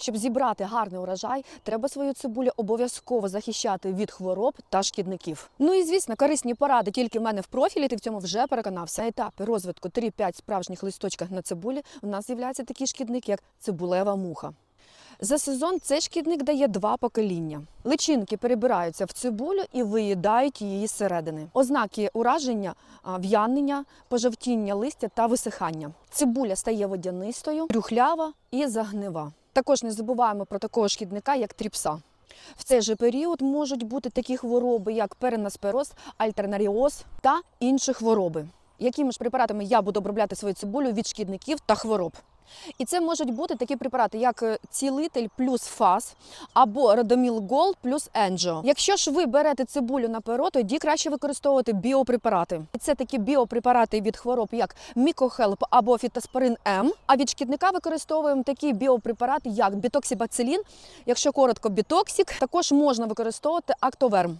Щоб зібрати гарний урожай, треба свою цибулю обов'язково захищати від хвороб та шкідників. Ну і звісно, корисні поради тільки в мене в профілі. Ти в цьому вже переконався. На етапі розвитку 3-5 справжніх листочках на цибулі у нас з'являється такий шкідник, як цибулева муха. За сезон цей шкідник дає два покоління. Личинки перебираються в цибулю і виїдають її зсередини. Ознаки ураження в'янення, пожовтіння листя та висихання. Цибуля стає водянистою, рюхлява і загнива. Також не забуваємо про такого шкідника, як тріпса. В цей же період можуть бути такі хвороби, як перенаспероз, альтернаріоз та інші хвороби. Якими ж препаратами я буду обробляти свою цибулю від шкідників та хвороб? І це можуть бути такі препарати, як е, цілитель плюс фас або Радоміл Гол плюс Енджо. Якщо ж ви берете цибулю на перо, тоді краще використовувати біопрепарати. І це такі біопрепарати від хвороб, як Мікохелп або Фітоспорин М. А від шкідника використовуємо такі біопрепарати, як бітоксибацилін, якщо коротко, бітоксік. Також можна використовувати актоверм.